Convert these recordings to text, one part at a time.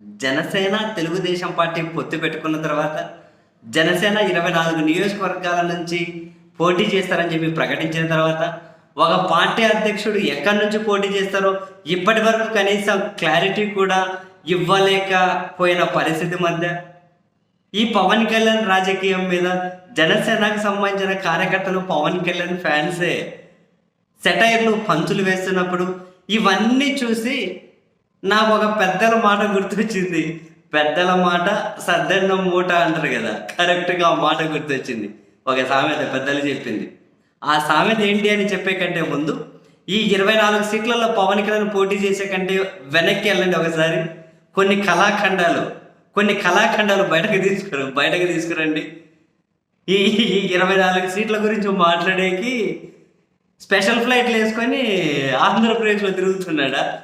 Janasena Telugu Desam party పొత్తు పెట్టుకున్న తర్వాత జనసేన ఇరవై నాలుగు నియోజకవర్గాల నుంచి పోటీ చేస్తారని చెప్పి ప్రకటించిన తర్వాత ఒక పార్టీ అధ్యక్షుడు ఎక్కడి నుంచి పోటీ చేస్తారో ఇప్పటి వరకు కనీసం క్లారిటీ కూడా ఇవ్వలేకపోయిన పరిస్థితి మధ్య ఈ పవన్ కళ్యాణ్ రాజకీయం మీద జనసేనకు సంబంధించిన కార్యకర్తలు పవన్ కళ్యాణ్ ఫ్యాన్సే. సెటైర్లు పంచులు వేస్తున్నప్పుడు ఇవన్నీ చూసి నాకు ఒక పెద్దల మాట గుర్తొచ్చింది. పెద్దల మాట సద్దన్నం మూట అంటారు కదా. కరెక్ట్గా ఆ మాట గుర్తొచ్చింది. ఒక సామెత పెద్దలు చెప్పింది. ఆ సామెత ఏంటి అని చెప్పే కంటే ముందు ఈ ఇరవై నాలుగు సీట్లలో పవన్ కళ్యాణ్ పోటీ చేసే కంటే వెనక్కి వెళ్ళండి ఒకసారి. కొన్ని కళాఖండాలు కొన్ని కళాఖండాలు బయటకు తీసుకురు బయటకు తీసుకురండి. ఈ ఈ ఇరవై నాలుగు సీట్ల గురించి మాట్లాడేకి స్పెషల్ ఫ్లైట్లు వేసుకొని ఆంధ్రప్రదేశ్లో తిరుగుతున్నాడా?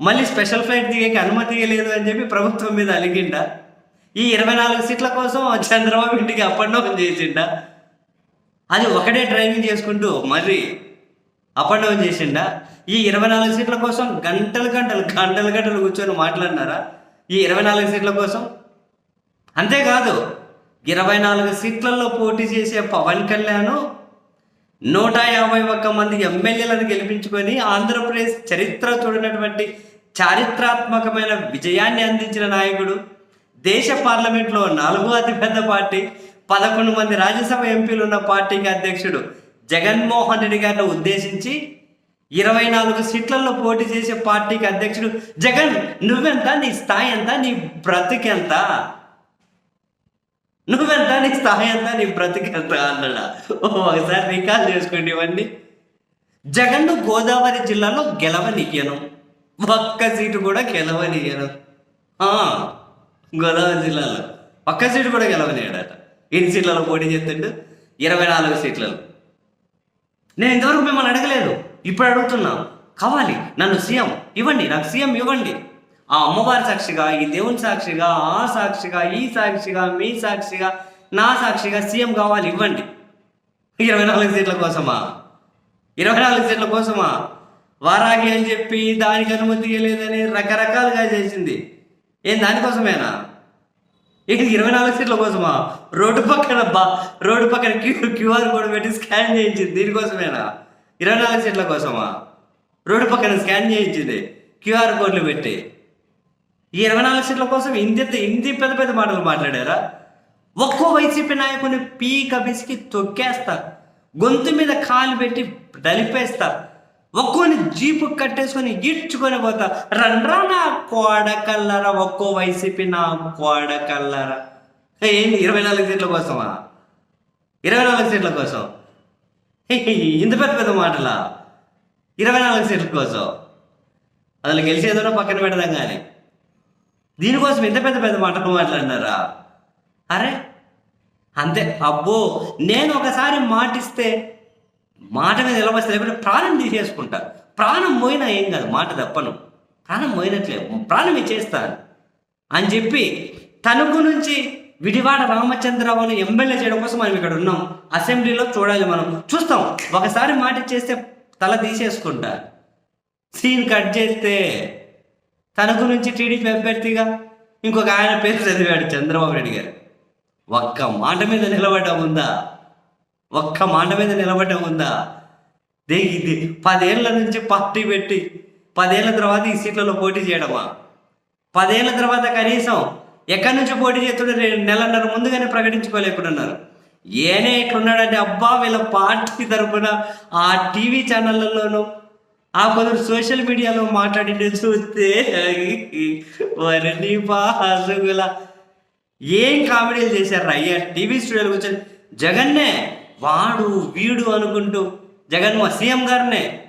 మళ్ళీ స్పెషల్ ఫ్లైట్ దిగేకి అనుమతి లేదు అని చెప్పి ప్రభుత్వం మీద అలిగిండా? ఈ ఇరవై నాలుగు సీట్ల కోసం చంద్రబాబు ఇంటికి అప్ అండ్ డౌన్ అది ఒకటే డ్రైవింగ్ చేసుకుంటూ మరి అప్ అండ్ డౌన్ చేసిండా? ఈ ఇరవై నాలుగు సీట్ల కోసం గంటలు గంటలు గంటలు గంటలు కూర్చొని మాట్లాడినారా? ఈ ఇరవై నాలుగు సీట్ల కోసం? అంతేకాదు ఇరవై నాలుగు సీట్లలో పోటీ చేసే పవన్ కళ్యాణ్ నూట యాభై ఒక్క మంది ఎమ్మెల్యేలను గెలిపించుకొని ఆంధ్రప్రదేశ్ చరిత్ర చూడనటువంటి చారిత్రాత్మకమైన విజయాన్ని అందించిన నాయకుడు. దేశ పార్లమెంట్లో నాలుగో అతిపెద్ద పార్టీ పదకొండు మంది రాజ్యసభ ఎంపీలు ఉన్న పార్టీకి అధ్యక్షుడు జగన్మోహన్ రెడ్డి గారిని ఉద్దేశించి ఇరవై నాలుగు సీట్లలో పోటీ చేసే పార్టీకి అధ్యక్షుడు జగన్ నువ్వెంత? నీ స్థాయి ఎంత? నీ బ్రతికెంత? నువ్వెంత నీ స్థాయి ఎంత నీ బ్రతికెంత అన్నాడు? ఓ ఒకసారి రికాల్ చేసుకోండి ఇవన్నీ. జగన్ గోదావరి జిల్లాలో గెలవనియ్యను. ఒక్క సీటు కూడా గెలవనియ్యను. గోదావరి జిల్లాలో ఒక్క సీటు కూడా గెలవనియ్యాడట. ఎన్ని సీట్లలో పోటీ చేస్తుండు? ఇరవై నాలుగు సీట్లలో. నేను ఇంతవరకు మిమ్మల్ని అడగలేదు. ఇప్పుడు అడుగుతున్నాను కావాలి. నన్ను సీఎం ఇవ్వండి. నాకు సీఎం ఇవ్వండి. ఆ అమ్మవారి సాక్షిగా ఈ దేవుని సాక్షిగా ఆ సాక్షిగా ఈ సాక్షిగా మీ సాక్షిగా నా సాక్షిగా సీఎం కావాలి ఇవ్వండి. ఇరవై నాలుగు సీట్ల కోసమా? ఇరవై నాలుగు సీట్ల కోసమా? వారాగి అని చెప్పి దానికి అనుమతి లేదని రకరకాలుగా చేసింది. ఏం దానికోసమేనా ఏంటి ఇరవై నాలుగు సీట్ల కోసమా? రోడ్డు పక్కన బా రోడ్డు పక్కన క్యూ క్యూఆర్ కోడ్ పెట్టి స్కాన్ చేయించింది. దీనికోసమేనా ఇరవై నాలుగు సీట్ల కోసమా? రోడ్డు పక్కన స్కాన్ చేయించింది. క్యూఆర్ కోడ్లు పెట్టి. ఈ ఇరవై నాలుగు సీట్ల కోసం ఇంత ఇంత పెద్ద పెద్ద మాటలు మాట్లాడారా? ఒక్కో వైసీపీ నాయకుని పీక కబీస్కి తొక్కేస్తా. గొంతు మీద కాలు పెట్టి దలిపేస్తా ఒక్కోని జీపు కట్టేసుకొని ఈడ్చుకొని పోతా. రండ్రా నా కోడకల్లరా ఒక్కో వైసీపీ నా కోడకల్లరా. ఏంటి ఇరవై నాలుగు సీట్ల కోసమా? ఇరవై నాలుగు సీట్ల కోసం. ఇంత పెద్ద పెద్ద మాటలా? ఇరవై నాలుగు సీట్ల కోసం. అసలు గెలిచేదో పక్కన పెడదాం కానీ దీనికోసం ఇంత పెద్ద పెద్ద మాటలు మాట్లాడినారా? అరే అంతే. అబ్బో నేను ఒకసారి మాటిస్తే మాట మీద నిలబడితే లేకపోతే ప్రాణం తీసేసుకుంటా. ప్రాణం పోయినా ఏం కాదు మాట తప్పను. ప్రాణం పోయినట్లే ప్రాణం ఇచ్చేస్తాను అని చెప్పి తణుకు నుంచి విడివాడ రామచంద్రరావును ఎమ్మెల్యే చేయడం కోసం మనం ఇక్కడ ఉన్నాం. అసెంబ్లీలో చూడాలి మనం. చూస్తాం. ఒకసారి మాట ఇచ్చేస్తే తల తీసేసుకుంటా. సీన్ కట్ చేస్తే తనకు నుంచి టీడీపీ అభ్యర్థిగా ఇంకొక ఆయన పేరు చదివాడు చంద్రబాబు రెడ్డి గారు. ఒక్క మాట మీద నిలబడ్డం ఉందా? ఒక్క మాట మీద నిలబడ్డం ఉందా? దే ఇది పదేళ్ళ నుంచి పార్టీ పెట్టి పదేళ్ళ తర్వాత ఈ సీట్లలో పోటీ చేయడమా? పదేళ్ళ తర్వాత కనీసం ఎక్కడి నుంచి పోటీ చేస్తుండే రెండు నెలన్నర ముందుగానే ప్రకటించుకోలేకున్నారు ఏనే ఇట్లున్నాడంటే అబ్బా వీళ్ళ పార్టీ తరఫున ఆ టీవీ ఛానళ్ళలోనూ ఆ కొందరు సోషల్ మీడియాలో మాట్లాడి చూస్తే వరణి పాసుగుల ఏం కామెడీలు చేశారు అయ్యా టీవీ స్టూడియోలకు వచ్చారు జగన్నే వాడు వీడు అనుకుంటూ జగన్ మా సీఎం గారినే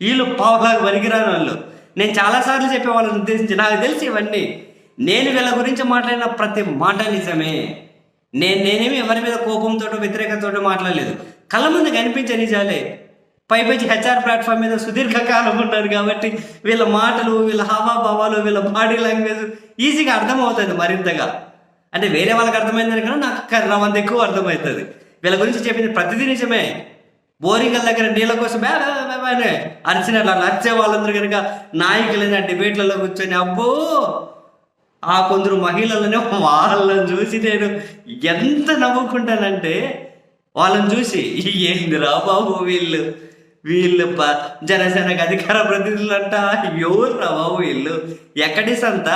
వీళ్ళు పావులాగా వరిగిరాని వాళ్ళు. నేను చాలాసార్లు చెప్పే వాళ్ళని ఉద్దేశించి నాకు తెలిసి ఇవన్నీ. నేను వీళ్ళ గురించి మాట్లాడిన ప్రతి మాట నిజమే. నేను నేనేమి ఎవరి మీద కోపంతో వ్యతిరేకతతో మాట్లాడలేదు. కళ్ళ ముందు కనిపించే నిజాలే. పైపైచి హెచ్ఆర్ ప్లాట్ఫామ్ మీద సుదీర్ఘకాలం ఉన్నారు కాబట్టి వీళ్ళ మాటలు వీళ్ళ హావాభావాలు వీళ్ళ బాడీ లాంగ్వేజ్ ఈజీగా అర్థమవుతుంది మరింతగా. అంటే వేరే వాళ్ళకి అర్థమైందని కన్నా నాకు కర్ర వంద ఎక్కువ అర్థమవుతుంది. వీళ్ళ గురించి చెప్పింది ప్రతిదీ నిజమే. బోరింగ్ దగ్గర నీళ్ళ కోసం బే బే వాళ్ళందరూ కనుక నాయకులైన డిబేట్లలో కూర్చొని అబ్బో! ఆ కొందరు మహిళలని వాళ్ళని చూసి నేను ఎంత నవ్వుకుంటానంటే వాళ్ళని చూసి ఏందిరా బాబు వీళ్ళు? వీళ్ళు ప జనసేనకు అధికార ప్రతినిధులు అంట ఎవరు రా బాబు వీళ్ళు. ఎక్కడి సంత?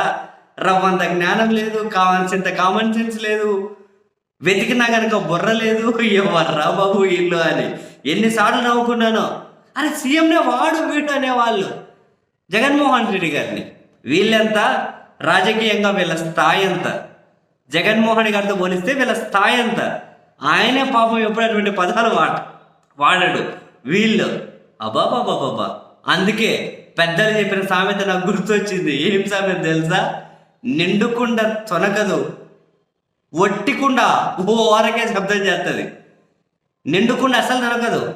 రవ్వంత జ్ఞానం లేదు కావాల్సినంత కామన్ సెన్స్ లేదు. వెతికినా కనుక బుర్ర లేదు. ఎవర్రా బాబు వీళ్ళు అని. ఎన్నిసార్లు నవ్వుకున్నానో. అరే సీఎంనే వాడు వీడు అనేవాళ్ళు. జగన్మోహన్ రెడ్డి గారిని. వీళ్ళెంత? రాజకీయంగా వీళ్ళ స్థాయి ఎంత? జగన్మోహన్ గారితో పోలిస్తే వీళ్ళ స్థాయి ఎంత? ఆయనే పాపం ఎప్పుడు అటువంటి పదాలు వాడ వాడడు. వీళ్ళు అబాబాబాబాబా అందుకే పెద్దలు చెప్పిన సామెత నాకు గుర్తొచ్చింది. ఏం సామెత తెలుసా? నిండుకుండా తొనకదు ఒట్టికుండా ఓ ఓరకే శబ్దం చేస్తుంది. నిండుకుండా అసలు తొనకదు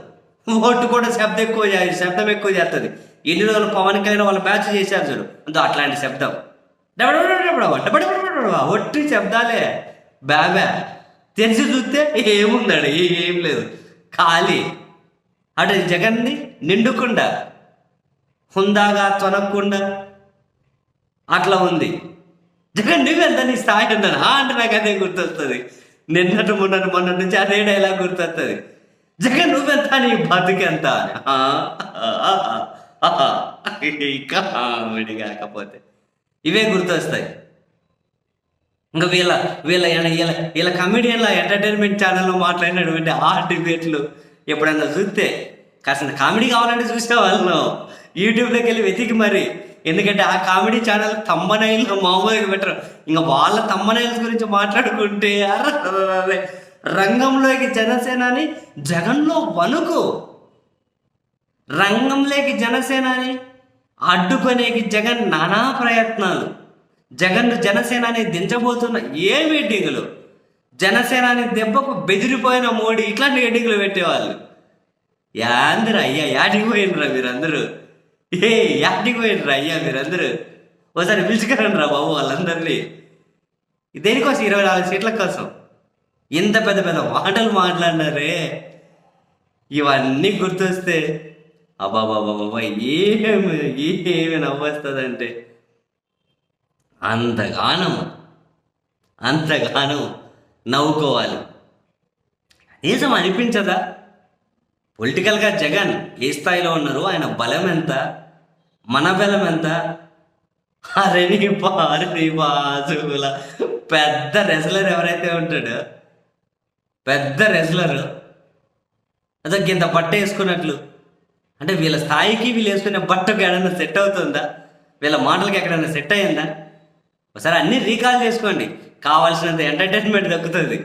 ఓటు కూడా శబ్దం ఎక్కువ శబ్దం ఎక్కువ చేస్తుంది. ఎన్ని రోజులు పవన్ కళ్యాణ్ వాళ్ళ మ్యాచ్ చేశారు చూడు. అంతో అట్లాంటి శబ్దం. ఒట్టి శబ్దాలే. బాబా తెరిచి చూస్తే ఏముందండి? ఏం లేదు. ఖాళీ. అటు జగన్ని నిండుకుండా హుందాగా తొనక్కుండా. అట్లా ఉంది. జగన్ నువ్వెంత నీ స్థాయి ఉందని. అంటే నాకు అదే గుర్తొస్తుంది. నిన్నటి మొన్నటి మొన్న నుంచి అదే డైలాగ్ గుర్తొస్తుంది. జగన్ నువ్వెంత నీ బతుకెంత? అని ఆ, కామెడీ కాకపోతే. ఇవే గుర్తొస్తాయి. ఇంకా వీళ్ళ వీళ్ళ వీళ్ళ వీళ్ళ కమెడియన్ల ఎంటర్టైన్మెంట్ ఛానల్లో మాట్లాడినటువంటి ఆ డిబేట్లు ఎప్పుడన్నా చూస్తే కాస్త కామెడీ కావాలంటే చూసే వాళ్ళను యూట్యూబ్లోకి వెళ్ళి వెతికి మరి. ఎందుకంటే ఆ కామెడీ ఛానల్ తమ్మనైలు మామూలుగా పెట్టరు. ఇంకా వాళ్ళ తమ్మనైల్స్ గురించి మాట్లాడుకుంటే అరే రంగంలోకి జనసేనని జగన్లో వణుకు. రంగంలోకి జనసేనని అడ్డుకునేకి జగన్ నానా ప్రయత్నాలు. జగన్ జనసేనని దించబోతున్న ఏ మీటింగులు? జనసేనని దెబ్బకు బెదిరిపోయిన మోడీ ఇట్లాంటి ఎన్నికలు పెట్టేవాళ్ళు. యాందిరా అయ్యా యాడికి పోయినరా మీరందరూ? ఏ యాడికి పోయినరా అయ్యా మీరందరూ? ఒకసారి పిలుచుకురండి రా బాబు వాళ్ళందరినీ. దేనికోసం ఇరవై నాలుగు సీట్ల కోసం? ఇంత పెద్ద పెద్ద మాటలు మాట్లాడినారే. ఇవన్నీ గుర్తొస్తే అబ్బాబాబాబా ఏమి ఏమి నవ్వొస్తుందంటే. అంతగానం అంతగానం నవ్వుకోవాలి. నిజం అనిపించదా? పొలిటికల్గా జగన్ ఏ స్థాయిలో ఉన్నారు ఆయన బలం ఎంత మన బలం ఎంత అరే నీ పారు నీ పెద్ద రెస్లర్ ఎవరైతే ఉంటాడో పెద్ద రెస్లర్ అదే గింత బట్ట వేసుకున్నట్లు. అంటే వీళ్ళ స్థాయికి వీళ్ళు వేసుకునే బట్టకు ఎక్కడైనా సెట్ అవుతుందా? వీళ్ళ మాటలకి ఎక్కడైనా సెట్ అయ్యిందా ఒకసారి అన్నీ రీకాల్ చేసుకోండి. కావాల్సినంత ఎంటర్టైన్మెంట్ దక్కుతుంది.